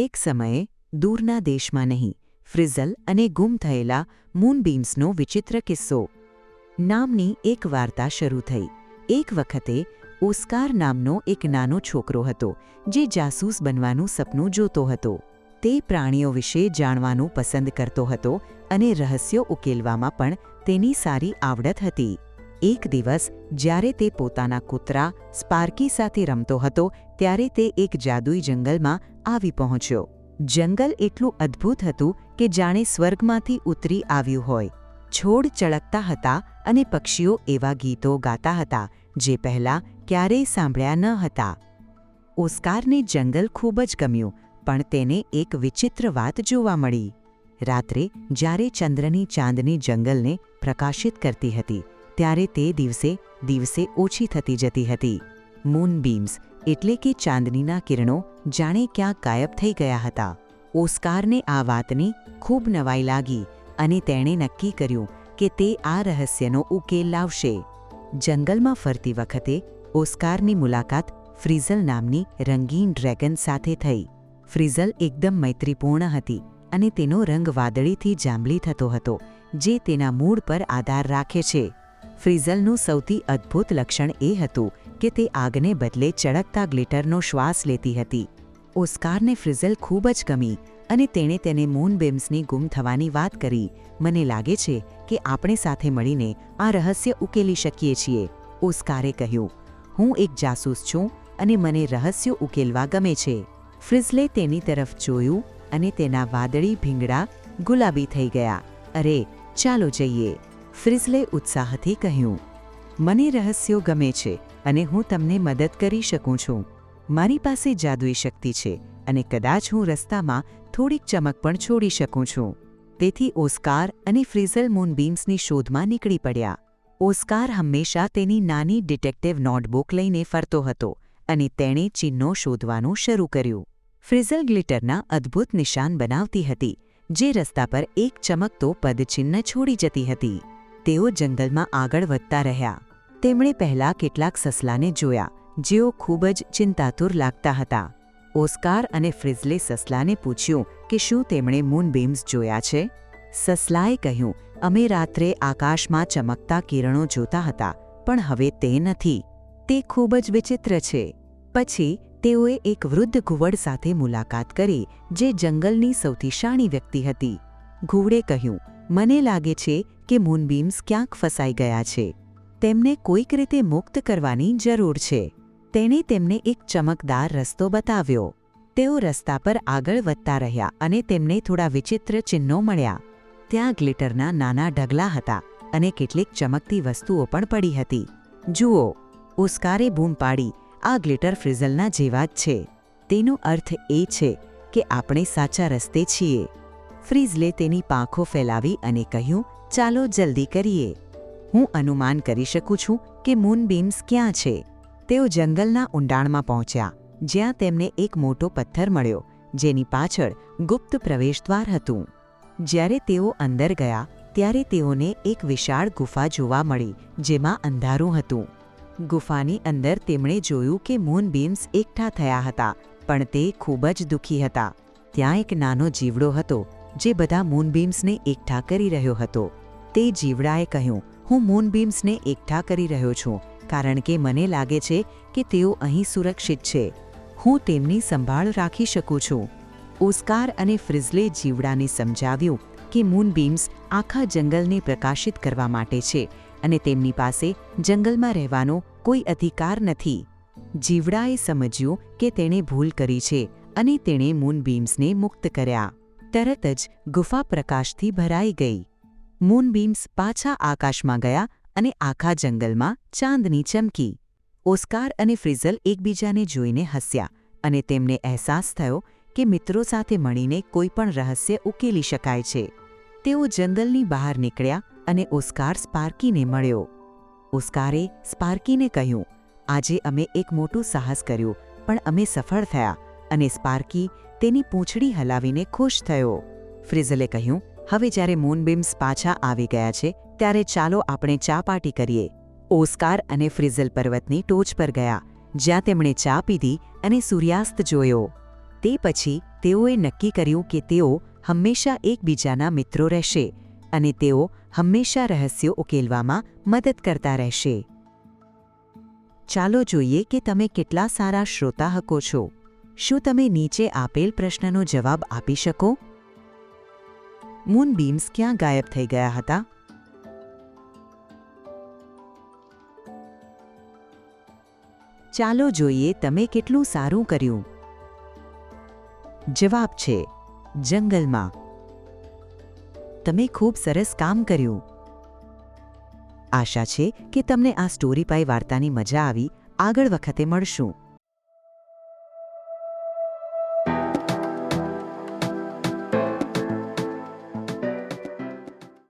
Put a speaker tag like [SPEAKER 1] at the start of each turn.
[SPEAKER 1] એક સમયે દૂરના દેશમાં નહીં, ફ્રિઝલ અને ગુમ થયેલા મૂનબીમ્સનો વિચિત્ર કિસ્સો. નામની એક વાર્તા શરૂ થઈ. એક વખતે ઓસ્કાર નામનો એક નાનો છોકરો હતો, જે જાસૂસ બનવાનું સપનું જોતો હતો. તે પ્રાણીઓ વિશે જાણવાનું પસંદ કરતો હતો અને રહસ્યો ઉકેલવામાં પણ તેની સારી આવડત હતી. એક દિવસ જ્યારે તે પોતાના કૂતરા સ્પાર્કી સાથે રમતો હતો, ત્યારે તે એક જાદુઈ જંગલમાં આવી પહોંચ્યો. જંગલ એટલું અદ્ભુત હતું કે જાણે સ્વર્ગમાંથી ઉતરી આવ્યું હોય. છોડ ચળકતા હતા અને પક્ષીઓ એવા ગીતો ગાતા હતા જે પહેલાં ક્યારેય સાંભળ્યા ન હતા. ઓસ્કારને જંગલ ખૂબ જ ગમ્યું, પણ તેને એક વિચિત્ર વાત જોવા મળી. રાત્રે જ્યારે ચંદ્રની ચાંદની જંગલને પ્રકાશિત કરતી હતી ત્યારે તે દિવસે દિવસે ઓછી થતી જતી હતી. મૂનબીમ્સ એટલે કે ચાંદનીના કિરણો, જાણે ક્યાં ગાયબ થઈ ગયા હતા. ઓસ્કારને આ વાતની ખૂબ નવાઈ લાગી અને તેણે નક્કી કર્યું કે તે આ રહસ્યનો ઉકેલ લાવશે. જંગલમાં ફરતી વખતે, ઓસ્કારની મુલાકાત ફ્રીઝલ નામની રંગીન ડ્રેગન સાથે થઈ. ફ્રીઝલ એકદમ મૈત્રીપૂર્ણ હતી અને તેનો રંગ વાદળીથી જાંબલી થતો હતો, જે તેના મૂળ પર આધાર રાખે છે. ફ્રીઝલનું સૌથી અદ્ભુત લક્ષણ એ હતું કે તે આગને બદલે ચળકતા ગ્લિટરનો શ્વાસ લેતી હતી. ઓસ્કારને ફ્રિઝલ ખૂબ જ ગમી અને તેણે તેને મૂનબેમ્સની ગુમ થવાની વાત કરી. મને લાગે છે કે આપણે સાથે મળીને આ રહસ્ય ઉકેલી શકીએ છીએ, ઓસ્કારે કહ્યું. હું એક જાસૂસ છું અને મને રહસ્યો ઉકેલવા ગમે છે. ફ્રિઝલે તેની તરફ જોયું અને તેના વાદળી ભીંગડા ગુલાબી થઈ ગયા. અરે, ચાલો જઈએ. ફ્રિઝલે ઉત્સાહથી કહ્યું, મને રહસ્યો ગમે છે અને હું તમને મદદ કરી શકું છું. મારી પાસે જાદુઈ શક્તિ છે અને કદાચ હું રસ્તામાં થોડીક ચમક પણ છોડી શકું છું. તેથી ઓસ્કાર અને ફ્રિઝલ મૂનબીમ્સની શોધમાં નીકળી પડ્યા. ઓસ્કાર હંમેશા તેની નાની ડિટેક્ટિવ નોટબુક લઈને ફરતો હતો અને તેણે ચિહ્નો શોધવાનું શરૂ કર્યું. ફ્રિઝલ ગ્લિટરના અદ્ભુત નિશાન બનાવતી હતી, જે રસ્તા પર એક ચમકતો પદચિહ્ન છોડી જતી હતી. તેઓ જંગલમાં આગળ વધતા રહ્યા. તેમણે પહેલા કેટલાક સસલાને જોયા, જેઓ ખૂબ જ ચિંતાતુર લાગતા હતા. ઓસ્કાર અને ફ્રિઝલે સસલાને પૂછ્યું કે શું તેમણે મૂનબીમ્સ જોયા છે? સસલાએ કહ્યું, અમે રાત્રે આકાશમાં ચમકતા કિરણો જોતા હતા, પણ હવે તે નથી. તે ખૂબ જ વિચિત્ર છે. પછી તેઓએ એક વૃદ્ધ ઘુવડ સાથે મુલાકાત કરી, જે જંગલની સૌથી શાણી વ્યક્તિ હતી. ઘુવડે કહ્યું, મને લાગે છે કે મૂનબીમ્સ ક્યાંક ફસાઈ ગયા છે. તેમને કોઈક રીતે મુક્ત કરવાની જરૂર છે. તેણે તેમને એક ચમકદાર રસ્તો બતાવ્યો. તેઓ રસ્તા પર આગળ વધતા રહ્યા અને તેમને થોડા વિચિત્ર ચિહ્નો મળ્યા. ત્યાં ગ્લિટરના નાના ઢગલા હતા અને કેટલીક ચમકતી વસ્તુઓ પણ પડી હતી. જુઓ ઉસ્કારે બૂમ પાડી. આ ગ્લિટર ફ્રિઝલના જેવા જ છે. તેનો અર્થ એ છે કે આપણે સાચા રસ્તે છીએ. ફ્રીઝલે તેની પાંખો ફેલાવી અને કહ્યું ચાલો જલ્દી કરીએ. હું અનુમાન કરી શકું છું કે મૂનબીમ્સ ક્યાં છે. તેઓ જંગલના ઊંડાણમાં પહોંચ્યા, જ્યાં તેમને એક મોટો પથ્થર મળ્યો, જેની પાછળ ગુપ્ત પ્રવેશદ્વાર હતું. જ્યારે તેઓ અંદર ગયા, ત્યારે તેઓને એક વિશાળ ગુફા જોવા મળી, જેમાં અંધારું હતું. ગુફાની અંદર તેમણે જોયું કે મૂનબીમ્સ એકઠા થયા હતા, પણ તે ખૂબ જ દુઃખી હતા. ત્યાં એક નાનો જીવડો હતો, જે બધા મૂનબીમ્સને એકઠા કરી રહ્યો હતો. તે જીવડાએ કહ્યું, હું મૂનબીમ્સને એકઠા કરી રહ્યો છું, કારણ કે મને લાગે છે કે તેઓ અહીં સુરક્ષિત છે. હું તેમની સંભાળ રાખી શકું છું. ઓસ્કાર અને ફ્રિઝલે જીવડાને સમજાવ્યું કે મૂનબીમ્સ આખા જંગલને પ્રકાશિત કરવા માટે છે અને તેમની પાસે જંગલમાં રહેવાનો કોઈ અધિકાર નથી. જીવડાએ સમજ્યું કે તેણે ભૂલ કરી છે અને તેણે મૂનબીમ્સને મુક્ત કર્યા. તરત જ ગુફા પ્રકાશથી ભરાઈ ગઈ. મૂનબીમ્સ પાછા આકાશમાં ગયા અને આખા જંગલમાં ચાંદની ચમકી. ઓસ્કાર અને ફ્રિઝલ એકબીજાને જોઈને હસ્યા અને તેમને અહેસાસ થયો કે મિત્રો સાથે મળીને કોઈ પણ રહસ્ય ઉકેલી શકાય છે. તેઓ જંગલની બહાર નીકળ્યા અને ઓસ્કાર સ્પાર્કીને મળ્યો. ઓસ્કારે સ્પાર્કીને કહ્યું, આજે અમે એક મોટું સાહસ કર્યું, પણ અમે સફળ થયા અને સ્પાર્કી તેની પૂંછડી હલાવીને ખુશ થયો. ફ્રિઝલે કહ્યું હવે જ્યારે મૂનબીમ્સ પાછા આવી ગયા છે, ત્યારે ચાલો આપણે ચા પાર્ટી કરીએ. ઓસ્કાર અને ફ્રિઝલ પર્વતની ટોચ પર ગયા, જ્યાં તેમણે ચા પીધી અને સૂર્યાસ્ત જોયો. તે પછી તેઓએ નક્કી કર્યું કે તેઓ હંમેશા એકબીજાના મિત્રો રહેશે અને તેઓ હંમેશા રહસ્યો ઉકેલવામાં મદદ કરતા રહેશે. ચાલો જોઈએ કે તમે કેટલા સારા શ્રોતા હકો છો. શું તમે નીચે આપેલ પ્રશ્નનો જવાબ આપી શકો? મૂનબીમ્સ ક્યાં ગાયબ થઈ ગયા હતા ચાલો જોઈએ તમે કેટલું સારું કર્યું જવાબ છે જંગલમાં તમે ખૂબ સરસ કામ કર્યું આશા છે કે તમને આ સ્ટોરી પાઈ વાર્તાની મજા આવી આગળ વખતે મળશું